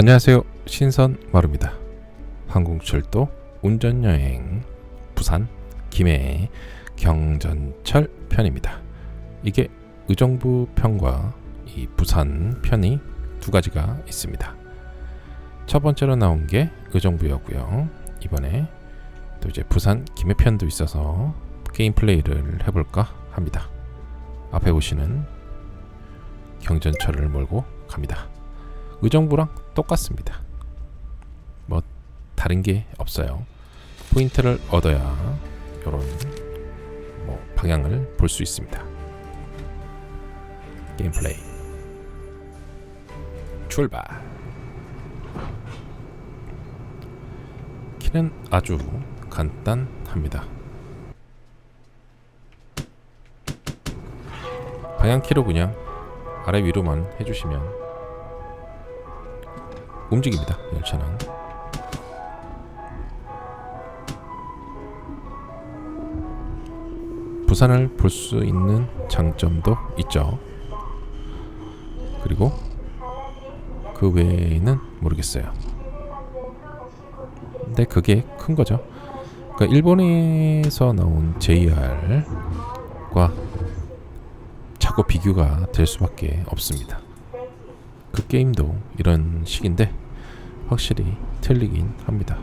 안녕하세요. 신선 마루입니다. 항공철도 운전여행 부산 김해 경전철 편입니다. 이게 의정부 편과 이 부산 편이 두 가지가 있습니다. 첫 번째로 나온 게 의정부였고요. 이번에 또 이제 부산 김해 편도 있어서 게임 플레이를 해볼까 합니다. 앞에 보시는 경전철을 몰고 갑니다. 의정부랑 똑같습니다. 뭐 다른 게 없어요. 포인트를 얻어야 이런 뭐 방향을 볼 수 있습니다. 게임 플레이 출발. 키는 아주 간단합니다. 방향 키로 그냥 아래 위로만 해주시면 움직입니다. 열차는. 부산을 볼 수 있는 장점도 있죠. 그리고 그 외에는 모르겠어요. 근데 그게 큰 거죠. 그러니까 일본에서 나온 JR과 자꾸 비교가 될 수밖에 없습니다. 그 게임도 이런 식인데 확실히 틀리긴 합니다.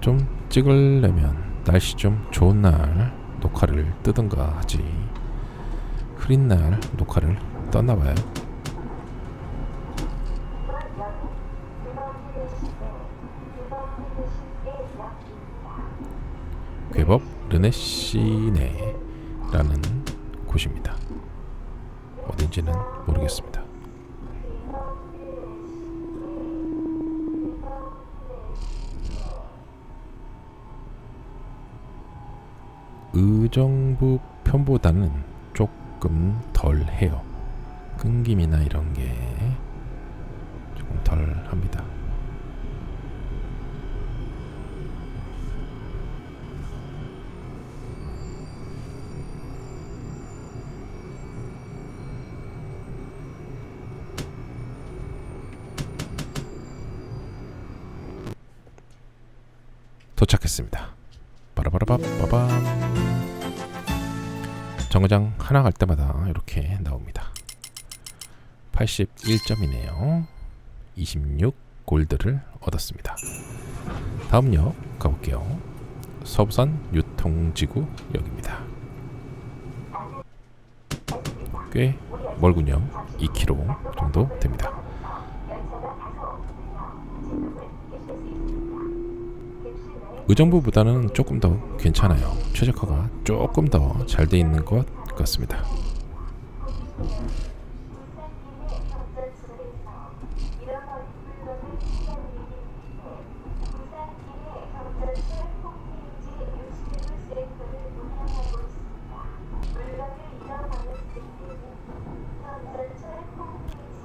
좀 찍으려면 날씨 좀 좋은 날 녹화를 뜨든가 하지 흐린 날 녹화를 떴나 봐요. 괴법 르네시네라는 곳입니다. 어딘지는 모르겠습니다. 의정부 편보다는 조금 덜 해요. 끊김이나 이런 게 조금 덜 합니다. 도착했습니다. 빠라바라바바밤 정거장 하나 갈 때마다 이렇게 나옵니다. 81점이네요. 26 골드를 얻었습니다. 다음 역 가볼게요. 서부산 유통지구 역입니다. 꽤 멀군요. 2km 정도 됩니다. 의정부보다는 조금 더 괜찮아요. 최적화가 조금 더 잘 돼 있는 것 같습니다.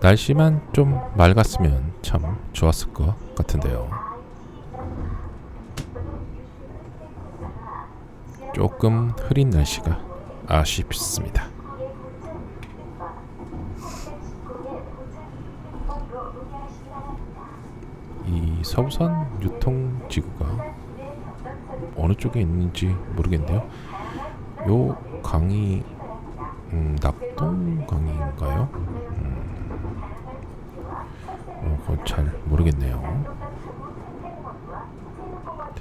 날씨만 좀 맑았으면 참 좋았을 것 같은데요. 조금 흐린 날씨가 아쉽습니다. 이 서부산 유통지구가 어느 쪽에 있는지 모르겠는데요. 요 강이 음, 낙동강인가요? 음, 어, 그건 잘 모르겠네요.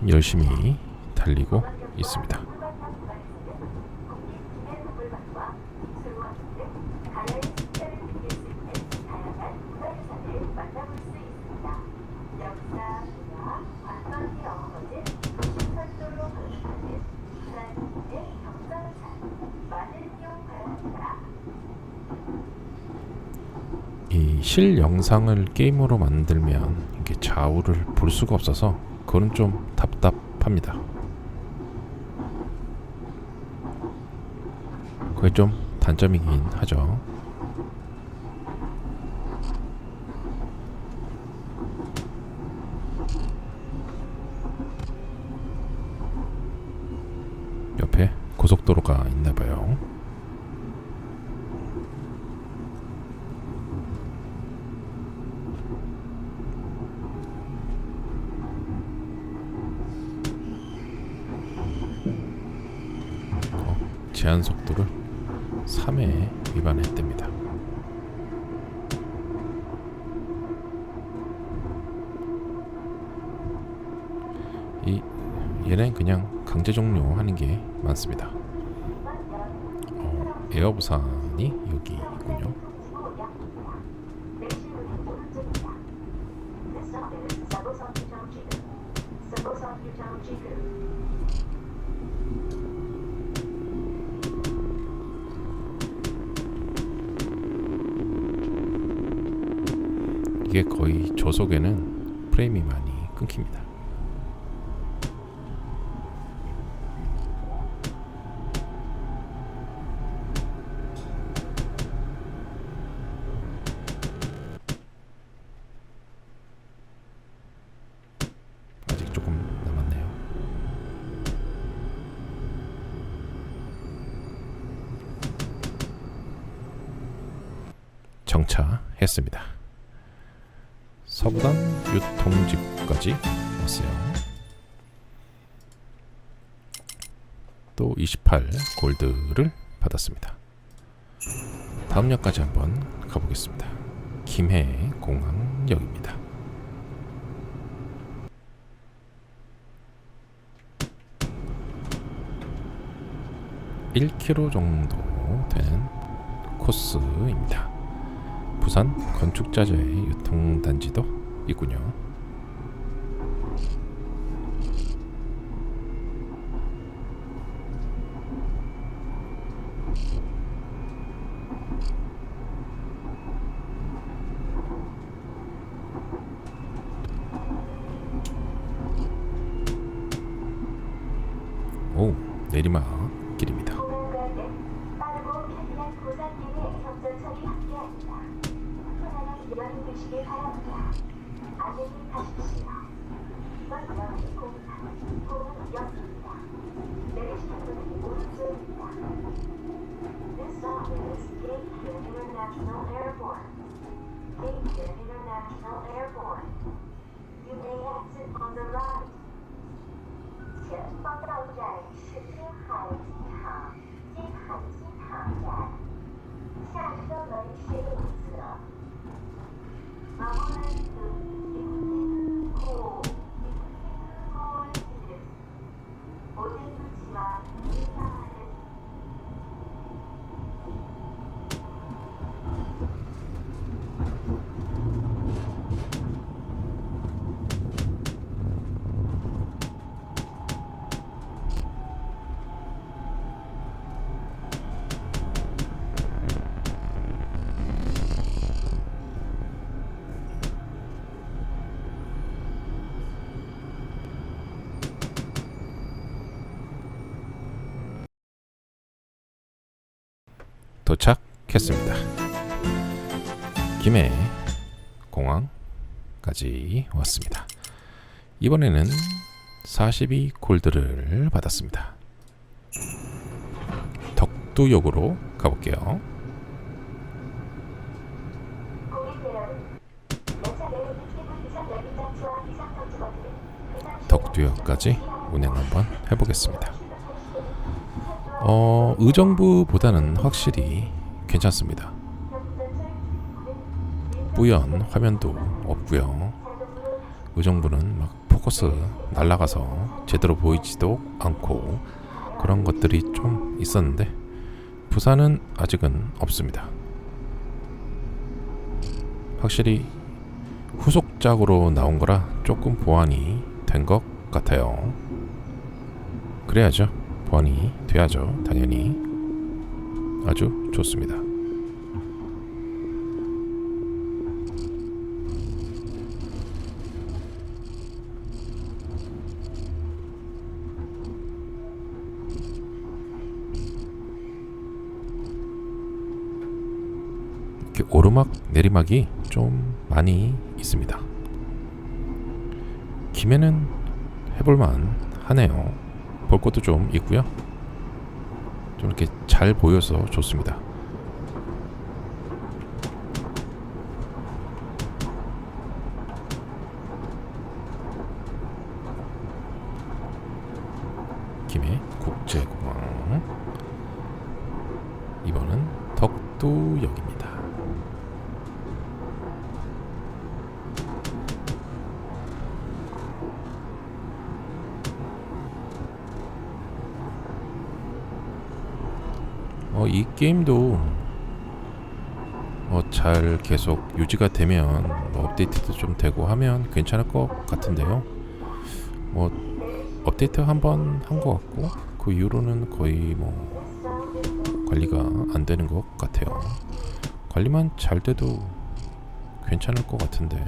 열심히 달리고 있습니다. 이 실 영상을 게임으로 만들면 이게 좌우를 볼 수가 없어서 그건 좀 답답합니다. 그게 좀 단점이긴 하죠. 옆에 고속도로가 있나 봐요. 제한 속도를 3에 위반했답니다. 이 얘는 그냥 강제 종료하는 게 많습니다. 어, 에어부산이 여기 있군요. 이게 거의 저속에는 프레임이 많이 끊깁니다. 정차했습니다. 서부단 유통집까지 왔어요. 또 28 골드를 받았습니다. 다음 역까지 한번 가보겠습니다. 김해 공항역입니다. 1km 정도 되는 코스입니다. 부산 건축자재의 유통단지도 있군요. 오 내리막 길입니다. 빠르고 편리한 고산길의 경전선이 함께합니다. 되시길 바랍니다. 안녕히 가십시오. 여행 공항, 공항역 도착했습니다. 김해 공항까지 왔습니다. 이번에는 42 골드를 받았습니다. 덕두역으로 가볼게요. 덕두역까지 운행 한번 해보겠습니다. 어, 의정부보다는 확실히 괜찮습니다. 뿌연 화면도 없고요. 의정부는 막 포커스 날아가서 제대로 보이지도 않고 그런 것들이 좀 있었는데 부산은 아직은 없습니다. 확실히 후속작으로 나온 거라 조금 보완이 된 것 같아요. 그래야죠. 보완이 돼야죠. 당연히 아주 좋습니다. 오르막 내리막이 좀 많이 있습니다. 김해는 해볼만 하네요. 볼 것도 좀 있고요. 좀 이렇게 잘 보여서 좋습니다. 김해 국제공항 이번은 덕도역입니다. 이 게임도 뭐 잘 계속 유지가 되면 뭐 업데이트도 좀 되고 하면 괜찮을 것 같은데요. 뭐 업데이트 한 번 한 것 같고 그 이후로는 거의 뭐 관리가 안 되는 것 같아요. 관리만 잘 돼도 괜찮을 것 같은데.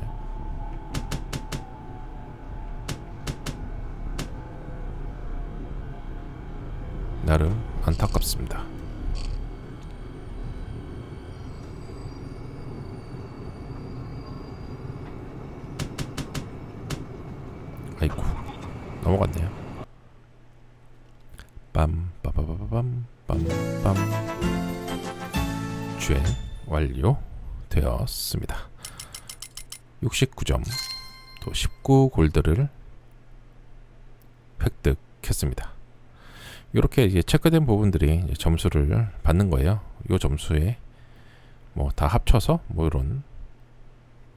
나름 안타깝습니다. 아이고 넘어갔네요. 빰 빠바바밤 빰빰 주행 완료 되었습니다. 69점 또 19 골드를 획득했습니다. 이렇게 이제 체크된 부분들이 점수를 받는 거예요. 이 점수에 뭐 다 합쳐서 뭐 이런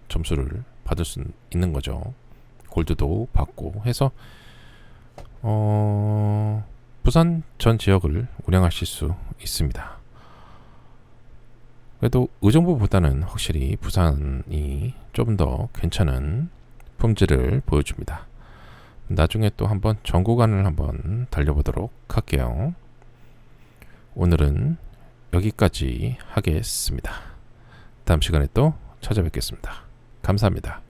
점수를 받을 수 있는 거죠. 골드도 받고 해서 어 부산 전 지역을 운영하실 수 있습니다. 그래도 의정부보다는 확실히 부산이 좀 더 괜찮은 품질을 보여줍니다. 나중에 또 한번 전 구간을 한번 달려보도록 할게요. 오늘은 여기까지 하겠습니다. 다음 시간에 또 찾아뵙겠습니다. 감사합니다.